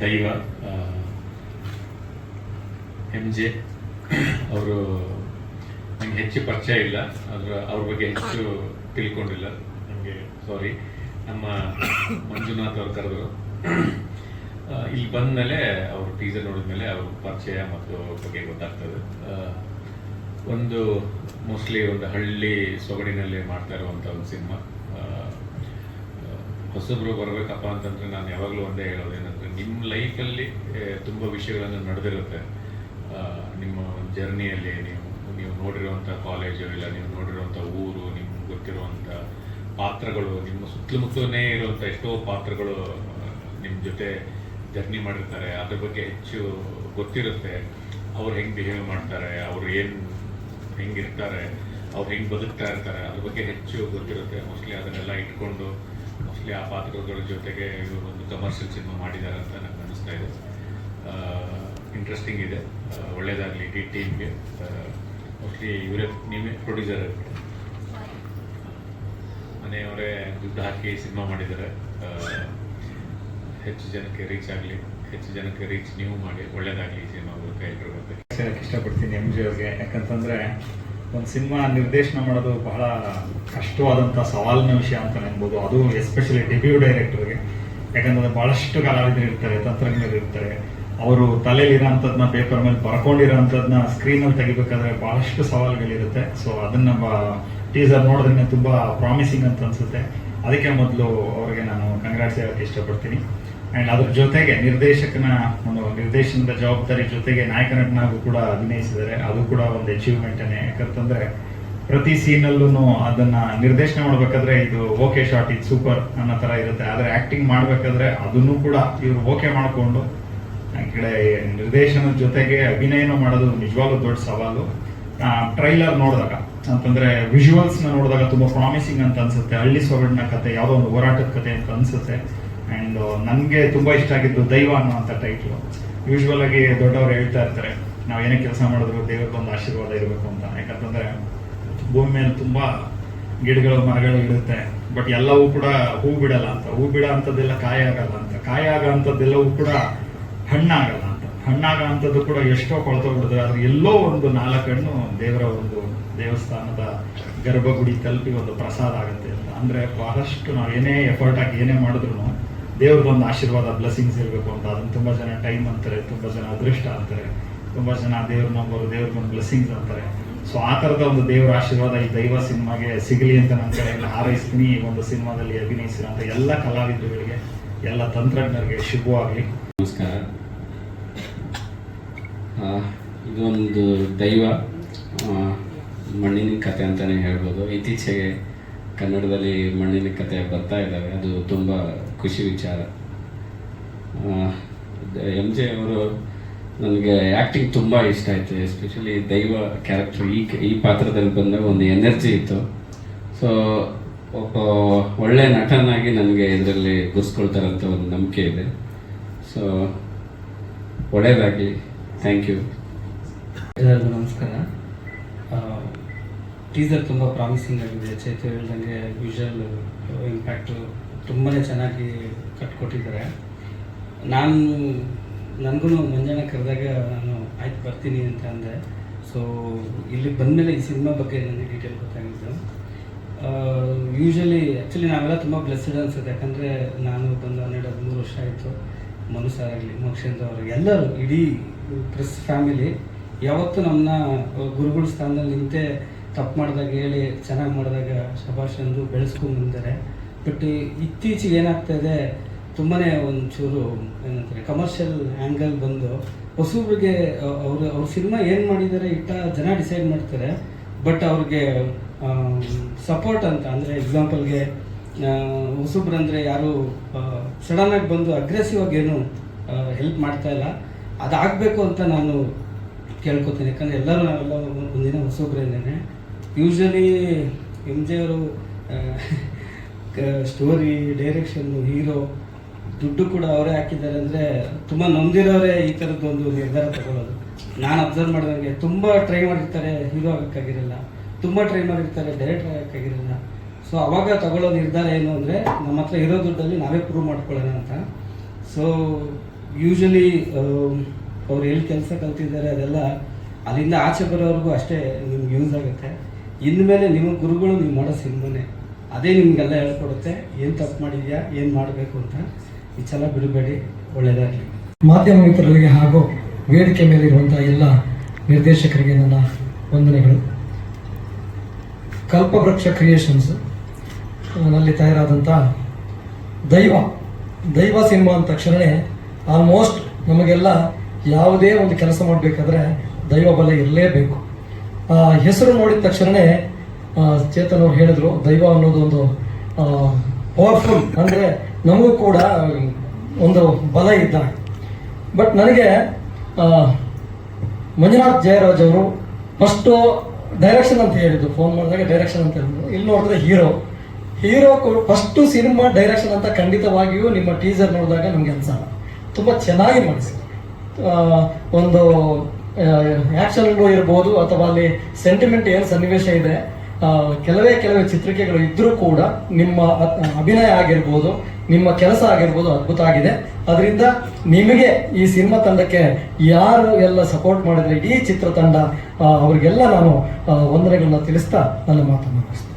ದೈವ M J ಅವರು ನನಗೆ ಹೆಚ್ಚು ಪರಿಚಯ ಇಲ್ಲ ಅದರ ಅವ್ರ ಬಗ್ಗೆ ಹೆಚ್ಚು ತಿಳ್ಕೊಂಡಿಲ್ಲ. ನನಗೆ ಸಾರಿ ನಮ್ಮ ಮಂಜುನಾಥ್ ಅವ್ರು ಕರೆದರು. ಇಲ್ಲಿ ಬಂದ ಮೇಲೆ ಅವರು ಟೀಸರ್ ನೋಡಿದ್ಮೇಲೆ ಅವ್ರ ಪರಿಚಯ ಮತ್ತು ಅವ್ರ ಬಗ್ಗೆ ಗೊತ್ತಾಗ್ತದೆ. ಒಂದು ಮೋಸ್ಟ್ಲಿ ಒಂದು ಹಳ್ಳಿ ಸೊಗಡಿನಲ್ಲಿ ಮಾಡ್ತಾ ಇರುವಂಥ ಒಂದು ಸಿನಿಮಾ. ಹೊಸಬ್ರು ಬರಬೇಕಪ್ಪ ಅಂತಂದ್ರೆ ನಾನು ಯಾವಾಗಲೂ ಒಂದೇ ಹೇಳೋದೇನಂದ್ರೆ ನಿಮ್ಮ ಲೈಫಲ್ಲಿ ತುಂಬ ವಿಷಯಗಳನ್ನು ನಡೆದಿರುತ್ತೆ. ನಿಮ್ಮ ಜರ್ನಿಯಲ್ಲಿ ನೀವು ನೀವು ನೋಡಿರುವಂಥ ಕಾಲೇಜು ಇಲ್ಲ, ನೀವು ನೋಡಿರುವಂಥ ಊರು, ನಿಮ್ಗೆ ಗೊತ್ತಿರುವಂಥ ಪಾತ್ರಗಳು, ನಿಮ್ಮ ಸುತ್ತಮುತ್ತಲೇ ಇರುವಂಥ ಎಷ್ಟೋ ಪಾತ್ರಗಳು ನಿಮ್ಮ ಜೊತೆ ಜರ್ನಿ ಮಾಡಿರ್ತಾರೆ. ಅದ್ರ ಬಗ್ಗೆ ಹೆಚ್ಚು ಗೊತ್ತಿರುತ್ತೆ. ಅವ್ರು ಹೆಂಗೆ ಬಿಹೇವ್ ಮಾಡ್ತಾರೆ, ಅವರು ಏನು ಹೆಂಗಿರ್ತಾರೆ, ಅವ್ರು ಹೆಂಗೆ ಬದುಕ್ತಾ ಇರ್ತಾರೆ, ಅದ್ರ ಬಗ್ಗೆ ಹೆಚ್ಚು ಗೊತ್ತಿರುತ್ತೆ. ಮೋಸ್ಟ್ಲಿ ಅದನ್ನೆಲ್ಲ ಇಟ್ಕೊಂಡು ಮೋಸ್ಟ್ಲಿ ಆ ಪಾತ್ರಗಳ ಜೊತೆಗೆ ಇವರು ಒಂದು ಕಮರ್ಷಿಯಲ್ ಸಿನಿಮಾ ಮಾಡಿದ್ದಾರೆ ಅಂತ ನನಗೆ ಅನಿಸ್ತಾ ಇದೆ. ಇಂಟ್ರೆಸ್ಟಿಂಗ್ ಇದೆ. ಒಳ್ಳೇದಾಗಲಿ ಇಡೀ ಟೀಮ್ಗೆ ಮೋಸ್ಟ್ಲಿ ಇವರೇ, ನೀವೇ ಪ್ರೊಡ್ಯೂಸರ್ ಮನೆಯವರೇ ದುಡ್ಡು ಹಾಕಿ ಸಿನಿಮಾ ಮಾಡಿದ್ದಾರೆ. ಹೆಚ್ಚು ಜನಕ್ಕೆ ರೀಚ್ ಆಗಲಿ, ಹೆಚ್ಚು ಜನಕ್ಕೆ ರೀಚ್ ನೀವು ಮಾಡಿ, ಒಳ್ಳೇದಾಗಲಿ ಸಿನಿಮಾ ಮೂಲಕ ಎಲ್ಲರೂ ಇಷ್ಟಪಡ್ತೀನಿ ಎಂ ಜಿ ಅವ್ರಿಗೆ. ಯಾಕಂತಂದ್ರೆ ಒಂದು ಸಿನಿಮಾ ನಿರ್ದೇಶನ ಮಾಡೋದು ಬಹಳ ಕಷ್ಟವಾದಂಥ ಸವಾಲಿನ ವಿಷಯ ಅಂತ ಅನ್ಬೋದು ಅದು ಎಸ್ಪೆಷಲಿ ಡೆಬ್ಯೂ ಡೈರೆಕ್ಟರ್ಗೆ ಯಾಕಂದ್ರೆ ಬಹಳಷ್ಟು ಕಲಾವಿದರು ಇರ್ತಾರೆ ತಂತ್ರಜ್ಞರು ಇರ್ತಾರೆ ಅವರು ತಲೆಯಲ್ಲಿರೋಂಥದ್ದನ್ನ ಪೇಪರ್ ಮೇಲೆ ಬರ್ಕೊಂಡಿರೋಂಥದ್ದನ್ನ ಸ್ಕ್ರೀನಲ್ಲಿ ತೆಗಿಬೇಕಾದ್ರೆ ಬಹಳಷ್ಟು ಸವಾಲುಗಳಿರುತ್ತೆ. ಸೊ ಅದನ್ನ ಟೀಸರ್ ನೋಡಿದ್ರೆ ತುಂಬಾ ಪ್ರಾಮಿಸಿಂಗ್ ಅಂತ ಅನ್ಸುತ್ತೆ. ಅದಕ್ಕೆ ಮೊದಲು ಅವರಿಗೆ ನಾನು ಕಂಗ್ರಾಟ್ಸ್ ಹೇಳಕ್ಕೆ ಇಷ್ಟಪಡ್ತೀನಿ. ಅಂಡ್ ಅದ್ರ ಜೊತೆಗೆ ನಿರ್ದೇಶಕನ, ಒಂದು ನಿರ್ದೇಶನದ ಜವಾಬ್ದಾರಿ ಜೊತೆಗೆ ನಾಯಕ ನಟನಾಗೂ ಕೂಡ ಅಭಿನಯಿಸಿದ್ದಾರೆ. ಅದು ಕೂಡ ಒಂದು ಅಚೀವ್ಮೆಂಟನೇ ಯಾಕಂತಂದ್ರೆ, ಪ್ರತಿ ಸೀನಲ್ಲೂ ಅದನ್ನ ನಿರ್ದೇಶನ ಮಾಡಬೇಕಾದ್ರೆ ಇದು ಓಕೆ ಶಾಟ್ ಇದು ಸೂಪರ್ ಅನ್ನೋ ತರ ಇರುತ್ತೆ. ಆದ್ರೆ ಆಕ್ಟಿಂಗ್ ಮಾಡಬೇಕಾದ್ರೆ ಅದನ್ನು ಕೂಡ ಇವರು ಓಕೆ ಮಾಡಿಕೊಂಡು ಕಡೆ ನಿರ್ದೇಶನದ ಜೊತೆಗೆ ಅಭಿನಯನೂ ಮಾಡೋದು ನಿಜವಾಗ್ಲೂ ದೊಡ್ಡ ಸವಾಲು. ಟ್ರೈಲರ್ ನೋಡಿದಾಗ, ಅಂತಂದರೆ ವಿಜುವಲ್ಸ್ ನೋಡಿದಾಗ ತುಂಬಾ ಪ್ರಾಮಿಸಿಂಗ್ ಅಂತ ಅನ್ಸುತ್ತೆ. ಹಳ್ಳಿ ಸೊಗಡಿನ ಕತೆ, ಯಾವುದೋ ಒಂದು ಹೋರಾಟದ ಕತೆ ಅಂತ ಅನ್ಸುತ್ತೆ. ಅಂಡ್ ನನಗೆ ತುಂಬಾ ಇಷ್ಟ ಆಗಿದ್ದು ದೈವ ಅನ್ನುವಂಥ ಟೈಟ್ಲು ಯೂಶ್ವಲ್ ಆಗಿ ದೊಡ್ಡವರು ಹೇಳ್ತಾ ಇರ್ತಾರೆ, ನಾವು ಏನೇ ಕೆಲಸ ಮಾಡಿದ್ರು ದೇವಕ್ಕೊಂದು ಆಶೀರ್ವಾದ ಇರಬೇಕು ಅಂತ. ಯಾಕಂತಂದ್ರೆ ಭೂಮಿ ಮೇಲೆ ತುಂಬಾ ಗಿಡಗಳು, ಮರಗಳು ಇರುತ್ತೆ ಬಟ್ ಎಲ್ಲವೂ ಕೂಡ ಹೂ ಬಿಡಲ್ಲ ಅಂತ. ಹೂ ಬಿಡ ಅಂಥದ್ದೆಲ್ಲ ಕಾಯ ಆಗಲ್ಲ ಅಂತ. ಕಾಯ ಆಗೋ ಅಂಥದ್ದೆಲ್ಲವೂ ಕೂಡ ಹಣ್ಣಾಗಲ್ಲ ಅಂತ. ಹಣ್ಣಾಗ ಅಂಥದ್ದು ಕೂಡ ಎಷ್ಟೋ ಕೊಳ್ತೋಗ್ಬಿಡುತ್ತೆ ಅದು ಎಲ್ಲೋ ಒಂದು ನಾಲ್ಕು ಹಣ್ಣು ದೇವರ ಒಂದು ದೇವಸ್ಥಾನದ ಗರ್ಭಗುಡಿ ತಲುಪಿ ಒಂದು ಪ್ರಸಾದ ಆಗುತ್ತೆ ಅಂತ. ಅಂದ್ರೆ ಬಹಳಷ್ಟು ನಾವು ಏನೇ ಎಫರ್ಟ್ ಹಾಕಿ ಏನೇ ಮಾಡಿದ್ರು ದೇವ್ರದೊಂದು ಆಶೀರ್ವಾದ ಬ್ಲೆಸ್ಸಿಂಗ್ಸ್ ಇರಬೇಕು ಅಂತ. ಅದನ್ನು ತುಂಬಾ ಜನ ಟೈಮ್ ಅಂತಾರೆ, ತುಂಬಾ ಜನ ಅದೃಷ್ಟ ಅಂತಾರೆ. ತುಂಬಾ ಜನ ದೇವ್ರ ನಂಬರು ದೇವ್ರಿಗೊಂದು ಬ್ಲೆಸ್ಸಿಂಗ್ಸ್ ಅಂತಾರೆ. ಸೊ ಆ ತರದ ಒಂದು ದೇವರ ಆಶೀರ್ವಾದ ಈ ದೈವ ಸಿನಿಮಾಗೆ ಸಿಗಲಿ ಅಂತ ನನ್ನ ಕಡೆಯಿಂದ ಹಾರೈಸ್ತೀನಿ. ಈ ಒಂದು ಸಿನಿಮಾದಲ್ಲಿ ಅಭಿನಯಿಸಿರೋಂಥ ಎಲ್ಲ ಕಲಾವಿದರುಗಳಿಗೆ, ಎಲ್ಲ ತಂತ್ರಜ್ಞರಿಗೆ ಶುಭವಾಗಲಿ. ನಮಸ್ಕಾರ. ಇದೊಂದು ದೈವ ಮಣ್ಣಿನ ಕತೆ ಅಂತಲೇ ಹೇಳ್ಬೋದು. ಇತ್ತೀಚೆಗೆ ಕನ್ನಡದಲ್ಲಿ ಮಣ್ಣಿನ ಕತೆ ಬರ್ತಾ ಇದ್ದಾವೆ. ಅದು ತುಂಬ ಖುಷಿ ವಿಚಾರ. ಎಂ ಜೆ ಅವರು ನನಗೆ ಆ್ಯಕ್ಟಿಂಗ್ ತುಂಬ ಇಷ್ಟ ಆಯಿತು. ಎಸ್ಪೆಷಲಿ ದೈವ ಕ್ಯಾರೆಕ್ಟರ್ ಈ ಈ ಪಾತ್ರದಲ್ಲಿ ಬಂದಾಗ ಒಂದು ಎನರ್ಜಿ ಇತ್ತು. ಸೊ ಒಬ್ಬ ಒಳ್ಳೆ ನಟನಾಗಿ ನನಗೆ ಇದರಲ್ಲಿ ಗುರ್ಸ್ಕೊಳ್ತಾರಂತ ಒಂದು ನಂಬಿಕೆ ಇದೆ. ಸೊ ಒಳ್ಳೆಯದಾಗಲಿ ಥ್ಯಾಂಕ್ ಯು ಎಲ್ಲರಿಗೂ ನಮಸ್ಕಾರ. ಟೀಸರ್ ತುಂಬ ಪ್ರಾಮಿಸಿಂಗ್ ಆಗಿದೆ. ಚೇತು ಹೇಳ್ದಂಗೆ ವಿಷುವಲ್ ಇಂಪ್ಯಾಕ್ಟು ತುಂಬಾ ಚೆನ್ನಾಗಿ ಕಟ್ಕೊಟ್ಟಿದ್ದಾರೆ ನಾನು, ನನಗೂ ಮುಂಜಾನೆ ಕರೆದಾಗ ನಾನು ಆಯ್ತು ಬರ್ತೀನಿ ಅಂತ ಅಂದೆ. ಸೊ ಇಲ್ಲಿ ಬಂದಮೇಲೆ ಈ ಸಿನಿಮಾ ಬಗ್ಗೆ ನನಗೆ ಡೀಟೇಲ್ ಗೊತ್ತಾಗಿದ್ದು. ಯೂಶ್ವಲಿ ಆ್ಯಕ್ಚುಲಿ ನಾವೆಲ್ಲ ತುಂಬ ಬ್ಲೆಸ್ಡ್ ಅನ್ಸುತ್ತೆ. ಯಾಕಂದರೆ ನಾನು ಬಂದು ಹನ್ನೆರಡು, ಹದಿಮೂರು ವರ್ಷ ಆಯಿತು. ಮನು ಸರ್ ಆಗಲಿ, ಮೋಕ್ಷೇಂದ್ರ ಅವರು ಎಲ್ಲರೂ, ಇಡೀ ಪ್ರೆಸ್ ಫ್ಯಾಮಿಲಿ ಯಾವತ್ತೂ ನಮ್ಮನ್ನ ಗುರುಗಳ ಸ್ಥಾನದಲ್ಲಿ ನಿಂತೆ ತಪ್ಪು ಮಾಡಿದಾಗ ಹೇಳಿ, ಚೆನ್ನಾಗಿ ಮಾಡಿದಾಗ ಶಬಾಷ್ ಎಂದು ಬೆಳೆಸ್ಕೊಂಡು ಬಂದಿದ್ದಾರೆ. ಬಟ್ ಇತ್ತೀಚೆಗೆ ಏನಾಗ್ತಾ ಇದೆ ತುಂಬಾ ಒಂಚೂರು, ಏನಂತಾರೆ ಕಮರ್ಷಿಯಲ್ ಆ್ಯಂಗಲ್ ಬಂದು ಹೊಸಬ್ರಿಗೆ ಅವರು, ಅವ್ರ ಸಿನಿಮಾ ಏನು ಮಾಡಿದ್ದಾರೆ ಇಟ್ಟ ಜನ ಡಿಸೈಡ್ ಮಾಡ್ತಾರೆ. ಬಟ್ ಅವ್ರಿಗೆ ಸಪೋರ್ಟ್ ಅಂತ, ಅಂದರೆ ಎಕ್ಸಾಂಪಲ್ಗೆ ಹೊಸಬ್ರು ಅಂದರೆ ಯಾರು ಸಡನ್ನಾಗಿ ಬಂದು ಅಗ್ರೆಸಿವ್ ಆಗಿ ಏನು ಹೆಲ್ಪ್ ಮಾಡ್ತಾ ಇಲ್ಲ. ಅದಾಗಬೇಕು ಅಂತ ನಾನು ಕೇಳ್ಕೊತೀನಿ. ಯಾಕಂದರೆ ಎಲ್ಲರೂ ನಾವೆಲ್ಲ ಒಂದಿನ ಹೊಸಬ್ರೇನೆ ಯೂಶ್ವಲಿ ಎಂ ಜೆ ಅವರು ಸ್ಟೋರಿ ಡೈರೆಕ್ಷನ್ನು ಹೀರೋ ದುಡ್ಡು ಕೂಡ ಅವರೇ ಹಾಕಿದ್ದಾರೆ ಅಂದರೆ ತುಂಬ ನೊಂದಿರೋರೇ ಈ ಥರದ್ದು ಒಂದು ನಿರ್ಧಾರ ತಗೊಳ್ಳೋದು. ನಾನು ಅಬ್ಸರ್ವ್ ಮಾಡಿದಂಗೆ ತುಂಬ ಟ್ರೈ ಮಾಡಿರ್ತಾರೆ ಹೀರೋ ಆಗೋಕ್ಕಾಗಿರಲ್ಲ. ತುಂಬ ಟ್ರೈ ಮಾಡಿರ್ತಾರೆ ಡೈರೆಕ್ಟರ್ ಆಗೋಕ್ಕಾಗಿರಲ್ಲ. ಸೊ ಅವಾಗ ತಗೊಳ್ಳೋ ನಿರ್ಧಾರ ಏನು ಅಂದರೆ, ನಮ್ಮ ಹತ್ರ ಇರೋ ದುಡ್ಡಲ್ಲಿ ನಾವೇ ಪ್ರೂವ್ ಮಾಡ್ಕೊಳ್ಳೋಣ ಅಂತ. ಸೊ ಯೂಶಲಿ ಅವ್ರು ಎಲ್ಲಿ ಕೆಲಸ ಕಲ್ತಿದ್ದಾರೆ ಅದೆಲ್ಲ ಅಲ್ಲಿಂದ ಆಚೆ ಬರೋವರೆಗೂ ಅಷ್ಟೇ ನಿಮ್ಗೆ ಯೂಸ್ ಆಗುತ್ತೆ. ಇನ್ಮೇಲೆ ನಿಮ್ಮ ಗುರುಗಳು ನೀವು ಮಾಡೋ ಸಿನಿಮಾನೆ ಅದೇ ನಿಮಗೆಲ್ಲ ಹೇಳ್ಕೊಡುತ್ತೆ, ಏನು ತಪ್ಪು ಮಾಡಿದ್ಯಾ, ಏನು ಮಾಡಬೇಕು ಅಂತ. ಈ ಛಲ ಬಿಡಬೇಡಿ ಒಳ್ಳೆಯದಾಗಲಿ ಮಾಧ್ಯಮ ಮಿತ್ರರಿಗೆ ಹಾಗೂ ವೇದಿಕೆ ಮೇಲಿರುವಂಥ ಎಲ್ಲ ನಿರ್ದೇಶಕರಿಗೆ ನನ್ನ ವಂದನೆಗಳು. ಕಲ್ಪವೃಕ್ಷ ಕ್ರಿಯೇಷನ್ಸ್ನಲ್ಲಿ ತಯಾರಾದಂಥ ದೈವ ದೈವ ಸಿನಿಮಾ ಅಂದ ತಕ್ಷಣವೇ ಆಲ್ಮೋಸ್ಟ್ ನಮಗೆಲ್ಲ ಯಾವುದೇ ಒಂದು ಕೆಲಸ ಮಾಡಬೇಕಾದ್ರೆ ದೈವ ಬಲ ಇರಲೇಬೇಕು. ಹೆಸರು ನೋಡಿದ ತಕ್ಷಣವೇ ಚೇತನ್ ಅವ್ರು ಹೇಳಿದ್ರು ದೈವ ಅನ್ನೋದು ಒಂದು ಪವರ್ಫುಲ್ ಅಂದರೆ ನಮಗೂ ಕೂಡ ಒಂದು ಬಲ ಇದ್ದ. ಬಟ್ ನನಗೆ ಆ, ಮಂಜುನಾಥ್ ಜಯರಾಜ್ ಅವರು ಫಸ್ಟು ಡೈರೆಕ್ಷನ್ ಅಂತ ಹೇಳಿದ್ದು ಫೋನ್ ಮಾಡಿದಾಗ ಡೈರೆಕ್ಷನ್ ಅಂತ ಹೇಳಿದ್ರು. ಇಲ್ಲಿ ನೋಡಿದ್ರೆ hero hero first cinema direction ಅಂತ ಖಂಡಿತವಾಗಿಯೂ ನಿಮ್ಮ ಟೀಸರ್ ನೋಡಿದಾಗ ನಮಗೆ ಅನ್ಸಲ್ಲ. ತುಂಬ ಚೆನ್ನಾಗಿ ಮಾಡಿಸಿ ಒಂದು ಆ್ಯಕ್ಷನ್ ಇರ್ಬೋದು ಅಥವಾ ಅಲ್ಲಿ ಸೆಂಟಿಮೆಂಟ್ ಏನು ಸನ್ನಿವೇಶ ಇದೆ ಕೆಲವೇ ಕೆಲವೇ ಚಿತ್ರಿಕೆಗಳು ಇದ್ದರೂ ಕೂಡ ನಿಮ್ಮ ಅಭಿನಯ ಆಗಿರ್ಬೋದು, ನಿಮ್ಮ ಕೆಲಸ ಆಗಿರ್ಬೋದು ಅದ್ಭುತ ಆಗಿದೆ. ಅದರಿಂದ ನಿಮಗೆ ಈ ಸಿನಿಮಾ ತಂಡಕ್ಕೆ ಯಾರು ಎಲ್ಲ ಸಪೋರ್ಟ್ ಮಾಡಿದ್ರೆ ಇಡೀ ಚಿತ್ರತಂಡ ಅವರಿಗೆಲ್ಲ ನಾನು ವಂದನೆಗಳನ್ನ ತಿಳಿಸ್ತಾ ನನ್ನ ಮಾತನ್ನು ಮುಗಿಸ್ತೇನೆ.